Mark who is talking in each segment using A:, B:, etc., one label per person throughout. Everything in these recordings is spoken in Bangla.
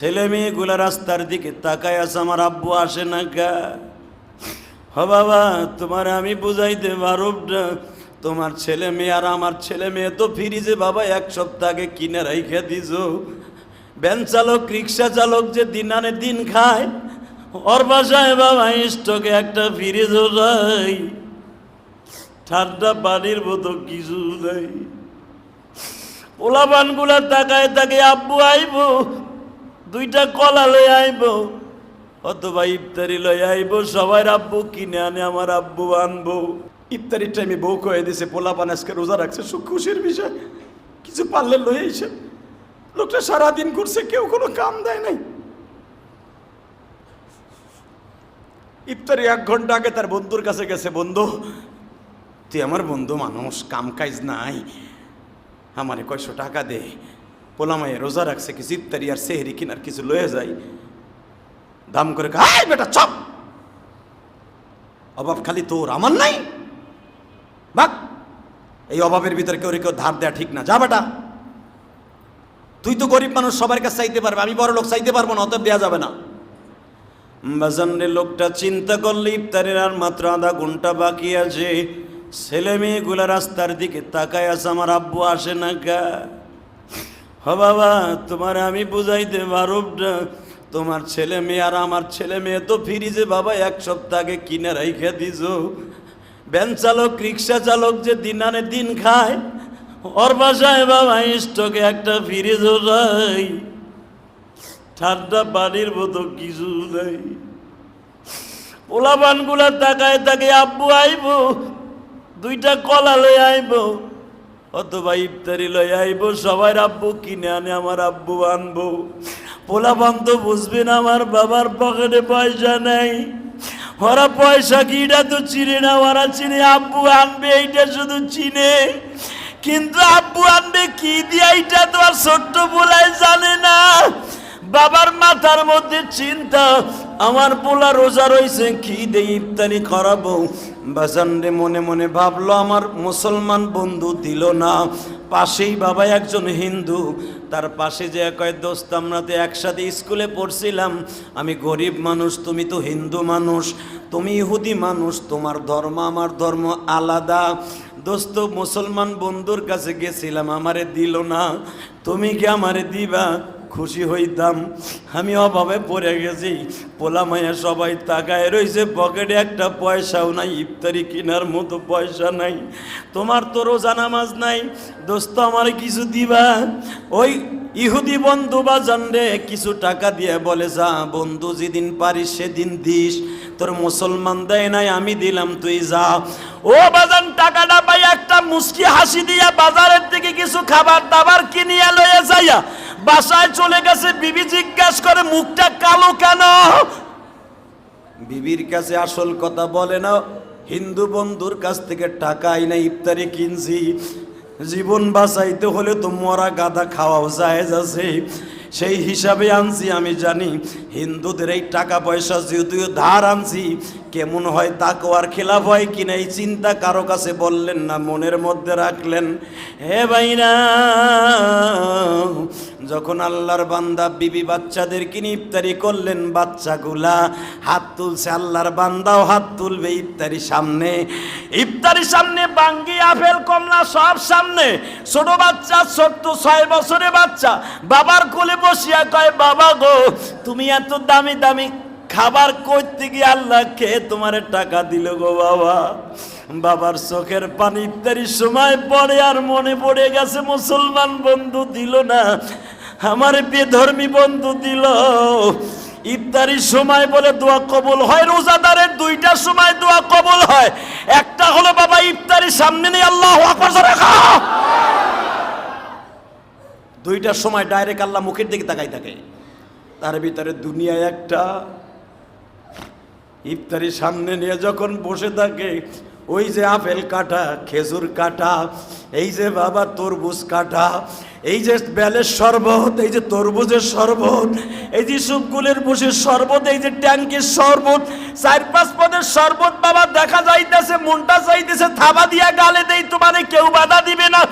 A: ছেলে মেয়েগুলা রাস্তার দিকে তাকায় আছে, আমার আব্বু আসে না কা? হ বাবা, তোমার আমি বুঝাইতে পারব তোমার ছেলে মেয়ে আর আমার ছেলে মেয়ে তো ফিরিজে বাবা এক সপ্তাহ আগে কিনে রাইখে দিছ। ভ্যান চালক, রিক্সা চালক যে দিন আনে দিন খায়, ওর বাসায় বাবা স্টকে একটা ফ্রিজও নাই। ঠান্ডা পানির মতো কিছু নাই। পোলাপানগুলা তাকায় তাকে আব্বু আইব দুইটা কলা লই আইব, অথবা ইফতারি লই আইব, সবাই আব্বু কিনে আনে, আমার আব্বু আনব।
B: ইফতারির টাইমে বউ কয়ে দিছে, পোলা পান আজকে রোজা রাখছে, সুখ খুশির বিষয়। কিছু পারলে লয়ে আইসে। লোকটা সারাদিন করছে কেউ কোনো কাম দেয় নাই। ইফতারি এক ঘণ্টা আগে তার বন্ধুর কাছে গেছে, বন্ধু, তুই আমার বন্ধু মানুষ, কাম কাজ নাই। আমারে কয়শো টাকা দে। পোলামায়ে রোজা রাখছে কিছু ইফতারি আর সেহরি কিনার কিছু লয়ে যায়। দাম করে হাই বেটা, চপ! অভাব খালি তোর, আমার নাই। বাক এই অভাবের ভিতরে কেউ কেউ ধার দেয়া ঠিক না। যা বেটা। তুই তো গরিব মানুষ, সবার কাছে চাইতে পারবে, আমি বড় লোক চাইতে পারব না, অতএব দেওয়া যাবে না।
A: বাজানরে লোকটা চিন্তা করলে, ইফতারের আর মাত্র আধা ঘণ্টা বাকি আছে। ছেলে মেয়েগুলা রাস্তার দিকে তাকায় আছে, আমার আব্বু আসে না কা? হ বাবা, তোমার আমি বুঝাইতে পারব তোমার ছেলে মেয়ে আর আমার ছেলে মেয়ে তো ফিরিজে বাবা এক সপ্তাহ আগে কিনে রাইখে দিছ। ভ্যান চালক, রিক্সা চালক যে দিন আনে দিন খায়, ওর বাসায় বাবা স্টকে একটা ফ্রিজও নাই। ঠান্ডা পানির মতো কিছু নাই। পোলাপানগুলা তাকায় তাকে আব্বু আইব, দুইটা কলা লই আইব। অথবা ইফতারি লই আইব, সবাই আব্বু কিনে আনে আমার আব্বু আনব। পোলা তো বুঝবে না, আমার বাবার পকেটে পয়সা নেই। ওরা পয়সা কি, এটা তো চিনে না, ওরা চিনে আব্বু আনবে, এইটা শুধু চিনে। কিন্তু আব্বু আনবে কি দিয়ে, এইটা তো আর ছোট্ট বলাই জানে না। বাবার মাথার মধ্যে চিন্তা, আমার পোলা রোজা রয়েছে কি দে ইফতারি করাবো? বাজান রে মনে মনে ভাবলো, আমার মুসলমান বন্ধু দিল না। পাশেই বাবা একজন হিন্দু, তার পাশে যে কয় দোস্ত, আমরা তো একসাথে স্কুলে পড়ছিলাম। আমি গরিব মানুষ, তুমি তো হিন্দু মানুষ, তুমি ইহুদি মানুষ, তোমার ধর্ম, আমার ধর্ম আলাদা। দোস্ত, মুসলমান বন্ধুর কাছে গেছিলাম, আমারে দিল না। তুমি কি আমারে দিবা? খুশি হইতাম। আমি অভাবে পড়ে গেছি। পোলা মাইয়া সবাই তাকায় রয়েছে পকেটে একটা পয়সাও নাই, ইফতারি কেনার মতো পয়সা নাই। তোমার তো রোজা নামাজ নাই। দোস্ত, আমার কিছু দিবা? ওই ইহুদি বন্ধু বা জানরে কিছু টাকা দিয়ে বলে, যা বন্ধু, যেদিন পারিস সেদিন দিস। তোর মুসলমান দেয় নাই, আমি দিলাম, তুই যা। ও বাজান, টাকাটা পাই একটা মুস্কি হাসি দিয়া বাজারের থেকে কিছু খাবার দাবার কিনিয়া লয়ে যাইয়া বাসায় চলে গেছে, বিবি জিজ্ঞাসা করে, মুখটা কালো কেন? বিবির কাছে আসল কথা বলে না, হিন্দু বন্ধুর কাছ থেকে টাকা আইনা ইফতারি কিনছি। জীবন বাঁচাইতে হলে তো মরা গাদা খাওয়াও যায় সেই হিসাবে আনছি, আমি জানি। হিন্দুদের এই টাকা পয়সা যেহেতু ধার আনছি, কেমন হয় তাকওয়ার খেলাফ হয় কিনা এই চিন্তা কারও কাছে বললেন না, মনের মধ্যে রাখলেন। হে ভাইরা, যখন আল্লাহর বান্দা বিবি বাচ্চাদের কিনে ইফতারি করলেন, বাচ্চাগুলা হাত তুলছে, আল্লাহর বান্দাও হাত তুলবে ইফতারি সামনে। ইফতারি সামনে বাঙ্গি, আপেল, কমলা সব সামনে। ছোট বাচ্চা, ছোট্ট ছয় বছরের বাচ্চা। বাবার কোলে বসিয়া কয়, বাবা গো, তুমি এত দামি দামি খাবার করতে গিয়ে আল্লাহ কে তোমার টাকা দিল গো বাবা? বাবার চোখের পানি ইত্যাদি সময় পড়ে আর মনে পড়ে গেছে, মুসলমান বন্ধু দিল না, আমার বেধর্মী বন্ধু দিল। ইফতারির সময় বলে দোয়া কবুল হয়, রোজাদারের দুইটা সময় দোয়া কবুল হয়। একটা হলো, বাবা, ইফতারির সামনে নেই আল্লাহ দুইটার সময় ডাইরেক্ট আল্লাহ মুখের দিকে তাকাই থাকে। তার ভিতরে দুনিয়ায় একটা ইফতারি সামনে নিয়ে যখন বসে থাকে
B: ওই যে আপেল কাটা, খেজুর কাটা, এই যে বাবা তরমুজ কাটা, এই যে বেলের শরবত, এই যে তরমুজের শরবত, এই যে সুপগুলের বুসের শরবত, এই যে ট্যাঙ্কের শরবত, চার পাঁচ পদের শরবত বাবা দেখা যাইতেছে, মনটা চাইতেছে, থাবা দিয়া গালে দেই, তোমারে কেউ বাধা দিবে না।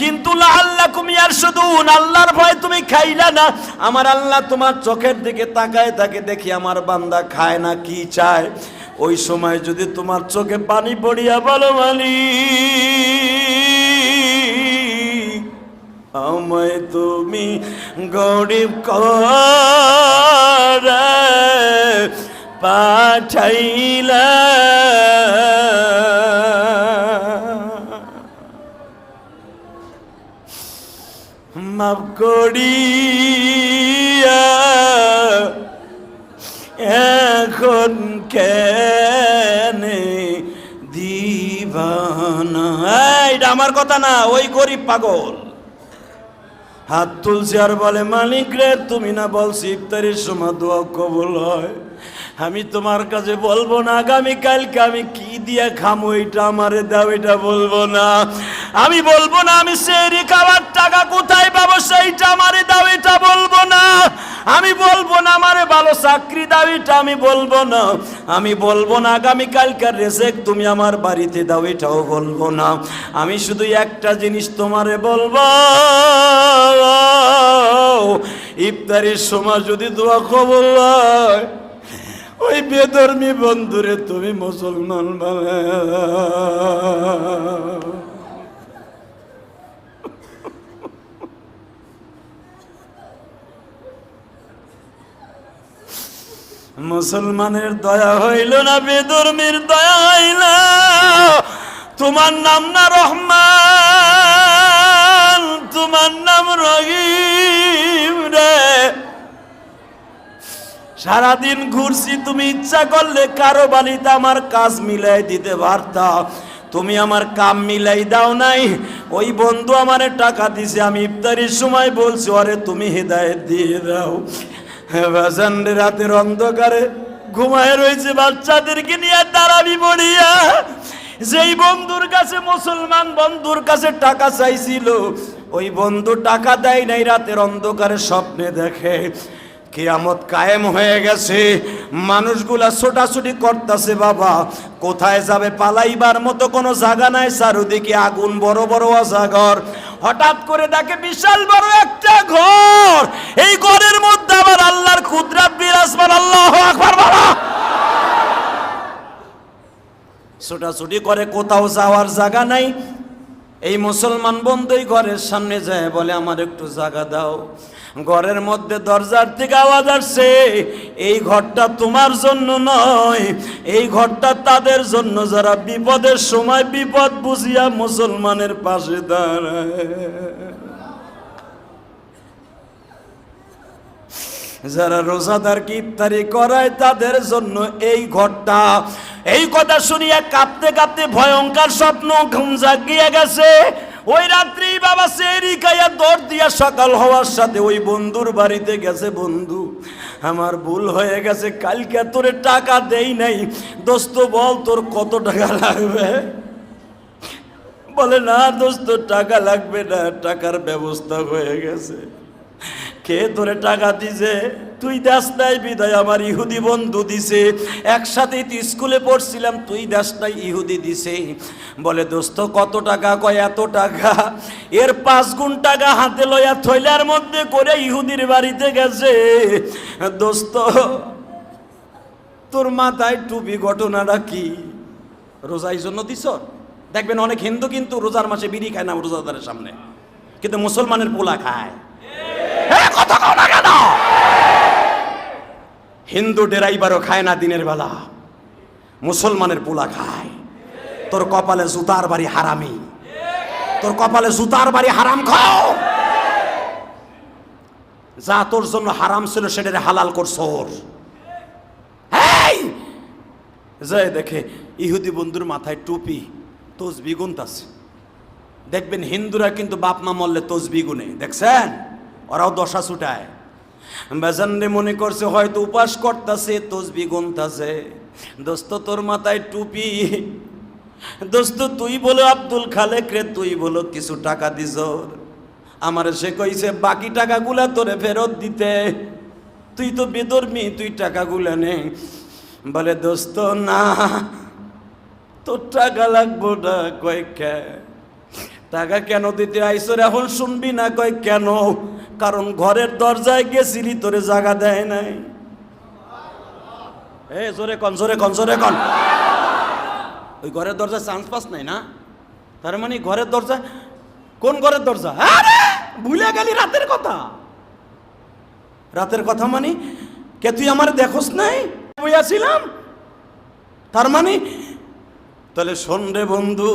B: কিন্তু আল্লাহ কুমিয়ার শুধু আল্লাহর ভয় তুমি খাইলা না। আমার আল্লাহ তোমার চোখের দিকে তাকায় তাকে দেখি আমার বান্দা খায় না, কি চায়? ওই সময় যদি তোমার চোখে পানি পড়িয়া বলো মালিক আমায় তুমি গরিব করে পাঠাইলা। মাফ করিয়া এখন কেনে দিবানা। এটা আমার কথা না, ওই গরিব পাগল। হাত তুলছে আর বলে, মালিক রে, তুমি না বলছি ইফতারির সময় দোয়া কবল হয়। আমি তোমার কাছে বলব না আগামীকালকে আমি কি দিয়ে খামো এটা আমারে দাও, এটা বলব না। আমি বলব না, আমি সেই খাবার টাকা কোথায় পাবো, সেইটা আমারে দাও, এটা বলব না। আমি বলব না আমারে ভালো চাকরি দাও, এটা আমি বলব না। আমি বলব না আগামী কালকার রেসেক তুমি আমার বাড়িতে দাও, এটাও বলব না। আমি শুধু একটা জিনিস তোমারে বলব। ইফতারির সময় যদি দোয়া কবল হয়, ওই বেধর্মী বন্ধুরে তুমি মুসলমান বানায় মুসলমানের দয়া হইল না বেদর্মীর দয়া হইল। তোমার নাম না রহমান, তোমার নাম রে। সারাদিন ঘুরছি, তুমি ইচ্ছা করলে কারও বাড়িতে আমার কাজ মিলাই দিতে পারতা। তুমি আমার কাম মিলাই দাও নাই। ওই বন্ধু আমারে টাকা দিছে, আমি ইফতারির সময় বলছি, আরে তুমি হেদায়েত দিয়ে দাও। রাতের অন্ধকারে ঘুমায় রয়েছে বাচ্চাদেরকে নিয়ে দাঁড়াবি পড়িয়া যেই বন্ধুর কাছে মুসলমান বন্ধুর কাছে টাকা চাইছিল, ওই বন্ধু টাকা দেয় নাই, রাতের অন্ধকারে স্বপ্নে দেখে। কিয়ামত কায়েম হয়ে গেছে। মানুষগুলা ছোটাছুটি করতেছে, বাবা। কোথায় যাবে পালাইবার মতো কোনো জায়গা নাই, চারুদিকে আগুন, বড় বড় অজাগর। হঠাৎ করে দেখে বিশাল বড় একটা ঘর। এই ঘরের মধ্যে আবার আল্লাহর কুদরাত, বিরাজমান, আল্লাহ আকবার, বাবা। ছোটাছুটি করে কোথাও যাওয়ার জায়গা নাই। এই মুসলমান বন্ধুই ঘরের সামনে যায়, বলে, আমার একটু জায়গা দাও। ঘরের মধ্যে দরজার থেকে আওয়াজ আসছে, এই ঘরটা তোমার জন্য নয়, এই ঘরটা তাদের জন্য যারা বিপদের সময় বিপদ বুঝিয়া মুসলমানের পাশে দাঁড়ায়। যারা রোজাদারকে ইফতারি করায় তাদের জন্য এই ঘরটা। এই কথা শুনিয়া কাঁপতে কাঁপতে ভয়ঙ্কর স্বপ্ন ঘুম জাগিয়ে গেছে। ওই রাত্রি বাবা সেরি কাইয়া দর দিয়া সকাল হওয়ার সাথে ওই বন্ধুর বাড়িতে গেছে বন্ধু। আমার ভুল হয়ে গেছে, কালকে তোরে টাকা দেই নাই। দোস্ত, বল তোর কত টাকা লাগবে? বলে, না দোস্ত, টাকা লাগবে না, টাকার ব্যবস্থা হয়ে গেছে। কে ধরে টাকা দিছে? তুই দাস নাই, বিদায় আমার ইহুদি বন্ধু দিছে। একসাথেই তুই স্কুলে পড়ছিলাম, তুই দাস নাই, ইহুদি দিছে। বলে, দোস্ত, কত টাকা? কয়, এত টাকা? এর পাঁচ গুণ টাকা হাতে লয়া থইলার মধ্যে করে ইহুদির বাড়িতে গেছে। দোস্ত, তোর মাথায় টুপি ঘটনাটা কি? রোজাই জন্য দিছ? দেখবেন অনেক হিন্দু কিন্তু রোজার মাসে বিড়ি খায় না, রোজাদারের সামনে। কিন্তু মুসলমানের পোলা খায়। কথা কও না কেন? হিন্দু ডেরাইবারও খায় না দিনের বেলা। মুসলমানের পোলা খায়। তোর কপালে জুতার বাড়ি হারামি। তোর কপালে জুতার বাড়ি হারাম খাও। যা তোর জন্য হারাম ছিল সেটারে হালাল করছোর যায় দেখে ইহুদি বন্ধুর মাথায় টুপি, তসবি গুনতাছে। দেখবেন হিন্দুরা কিন্তু বাপ মা মরলে তসবি গুনে। দেখছেন? ওরাও দশা ছুটায়। বেজানরে মনে করছে হয়তো উপাস করতেছে, তসবি গুনতাছে। দোস্ত, তোর মাথায় টুপি।
A: দোস্ত, তুই বলো আব্দুল খালেক রে, তুই বলো কিছু টাকা দিস আমার সে কইছে, বাকি টাকাগুলা তোরে ফেরত দিতে। তুই তো বেদর্মী, তুই টাকাগুলা নে। বলে, দোস্ত, না, তোর টাকা লাগবো না, কয় কে? টাকা কেন দিতে আইসর? এখন শুনবি না, কয় কেন? কারণ ঘরের দরজায় গেছিলি তোরে জায়গা দেয় নাই। এ, জোরে কন জোরে কন জোরে কন। ওই ঘরের দরজা চান্স পাস নাই না? তার মানে ঘরের দরজা কোন ঘরের দরজা? আরে, ভুলে গেলি রাতের কথা। রাতের কথা মানে কে তুই আমার দেখোস নাই? বইয়াছিলাম তার মানে তাহলে শোন রে বন্ধু,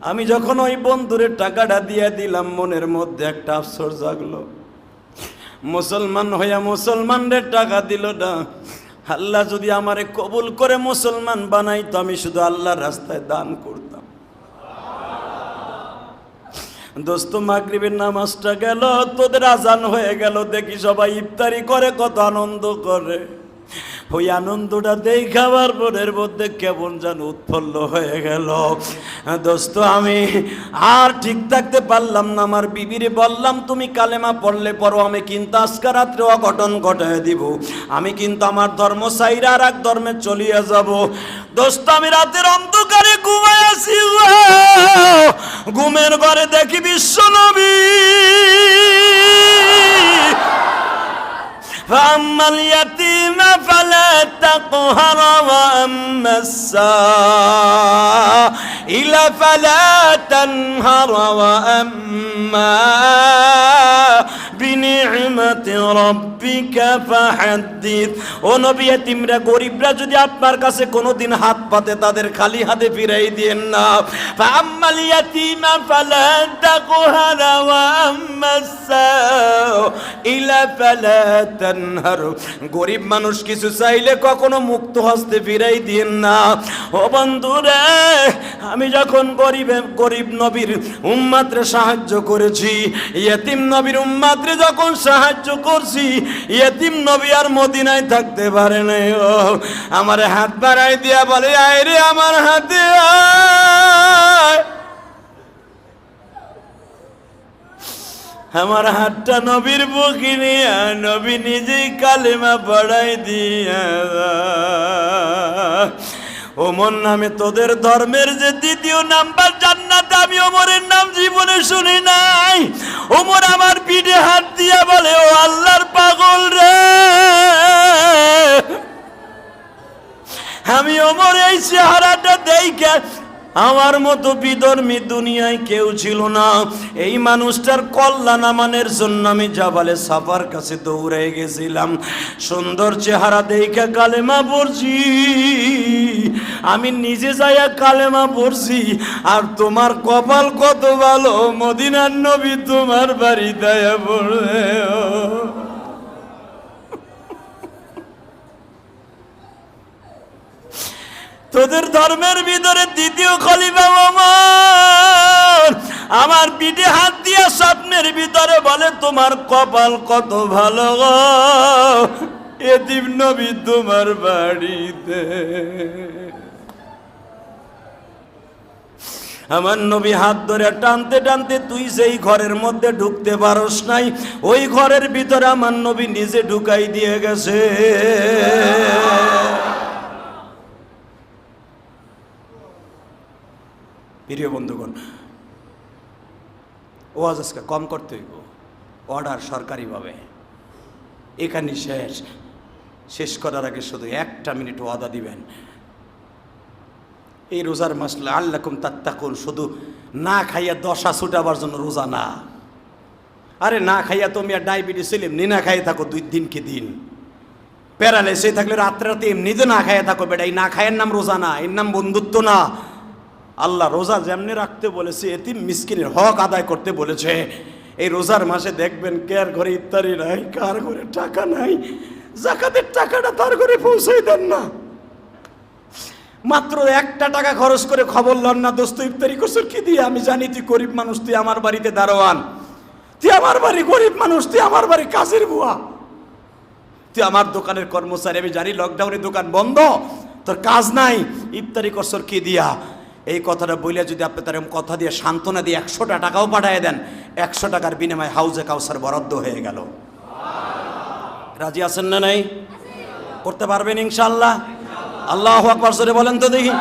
A: আমি যখন ওই বন্ধুরে টাকাটা দিয়ে দিলাম, মনের মধ্যে একটা আফসোস জাগলো। মুসলমান হইয়া মুসলমানদের টাকা দিল না। আল্লাহ যদি আমারে কবুল করে মুসলমান বানাইতো, আমি শুধু আল্লাহর রাস্তায় দান করতাম। দোস্ত, মাগরিবের নামাজটা গেল, তোদের আজান হয়ে গেল, দেখি সবাই ইফতারি করে, কত আনন্দ করে। ওই আনন্দটা দেই খাবার পরের মধ্যে কেমন যেন উৎফুল্ল হয়ে গেল। দোস্ত, আমি আর ঠিক থাকতে পারলাম না। আমার বিবিরে বললাম, তুমি কালেমা পড়লে পরো আমি কিন্তু আজকে রাত্রে অঘটন ঘটায় দিব। আমি কিন্তু আমার ধর্ম সাইরা আর এক ধর্মে চলিয়ে যাব। দোস্ত, আমি রাতের অন্ধকারে ঘুমায় আছি। ঘুমের ঘরে দেখি বিশ্ব নবী। فأما اليتيم فلا تقهر وأما السائل فلا تنهر وأما ও গরিবরা যদি আপনার কাছে কোনোদিন হাত পাতে, তাদের খালি হাতে ফিরাই না। ইলা গরিব মানুষ কিছু চাইলে কখনো মুক্ত হস্তে ফিরাই দেন না। ও বন্ধুরা, আমি যখন গরিব গরিব নবীর উম্মাত্রে সাহায্য করেছি, ইয়েতিম নবীর উম্মাত্রে যখন সাহায্য করছি। ইয়েতিম নবী আর মদিনায় থাকতে পারে নাই ও। আমার হাত বাড়াই দিয়া বলে, আয় রে আমার হাতে আমার হাতটা নবীর বুকি নিয়া, নবী নিজেই কালেমা পড়াই দিয়া। ওমর নামে তোদের ধর্মের যে দ্বিতীয় নাম্বার জান্নাত, আমি ওমরের নাম জীবনে শুনি নাই। ওমর আমার পিঠে হাত দিয়া বলে ও আল্লাহর পাগল রে। আমি ওমর এই চেহারাটা দেখে আমার মতো বিধর্মী দুনিয়ায় কেউ ছিল না। এই মানুষটার কল্যাণ আমানের জন্য আমি জাবালে সাফার কাছে দৌড়ে গেছিলাম। সুন্দর চেহারা দেখে কালেমা পড়ছি। আমি নিজে যাইয়া কালেমা পড়ছি। আর তোমার কপাল কত ভালো, মদিনার নবী তোমার বাড়ি দয়া পড়ে তোদের ধর্মের ভিতরে দ্বিতীয় খলিফা ওমর। আমার পিঠে হাত দিয়ে স্বপ্নের ভিতরে বলে, তোমার কপাল কত ভালো এদিব নবী তোমার বাড়িতে। আমার নবী হাত ধরে টানতে টানতে, তুই সেই ঘরের মধ্যে ঢুকতে পারস নাই, ওই ঘরের ভিতরে আমার নবী নিজে ঢুকাই দিয়ে গেছে। প্রিয় বন্ধুগণ, ওয়াজ আজকে কম করতে হইব, অর্ডার সরকারিভাবে। এখানে শেষ। শেষ করার আগে শুধু একটা মিনিট ওয়াদা দিবেন। এই রোজার মাসলে আল্লাকুম তাত্তাকুন, শুধু না খাইয়া দশা ছুটাবার জন্য রোজা না। আরে না খাইয়া তুমি আর ডায়াবেটিস ছিলাম নি না খাইয়ে থাকো, দুই দিন কি দিন। প্যারালাইসে থাকলে রাত্রে রাতে এমনিতে না খাইয়া থাকো, বেটা। এই না খাইয়ের নাম রোজা না, এর নাম বন্ধুত্ব না। আল্লাহ রোজা যেমনি রাখতে বলেছে, এতিম মিসকিনের হক আদায় করতে বলেছে। এই রোজার মাসে দেখবেন কার ঘরে ইত্যাদি নাই, কার ঘরে টাকা নাই, জাকাতের টাকাটা তার ঘরে পৌঁছাই দেন না। মাত্র একটা টাকা খরচ করে খবর লন না, দোস্ত, ইফতারি করছর কি দিয়ে? আমি জানি তুই গরিব মানুষ, তুই আমার বাড়িতে দারোয়ান। তুই আমার বাড়ি গরিব মানুষ, তুই আমার বাড়ি কাজের বুয়া। তুই আমার দোকানের কর্মচারী, আমি জানি লকডাউনে দোকান বন্ধ, তোর কাজ নাই, ইফতারি করছর কি দিয়া?
B: এই কথাটা বইলে যদি আপনি তার কথা দিয়ে সান্ত্বনা দিয়ে একশোটা টাকাও পাঠিয়ে দেন, একশো টাকার বিনিময়ে হাউজে কাউসার বরাদ্দ হয়ে গেল। রাজি আছেন না নাই? করতে পারবেন ইনশাল্লাহ আল্লাহ আকবর সরে বলেন তো দেখি।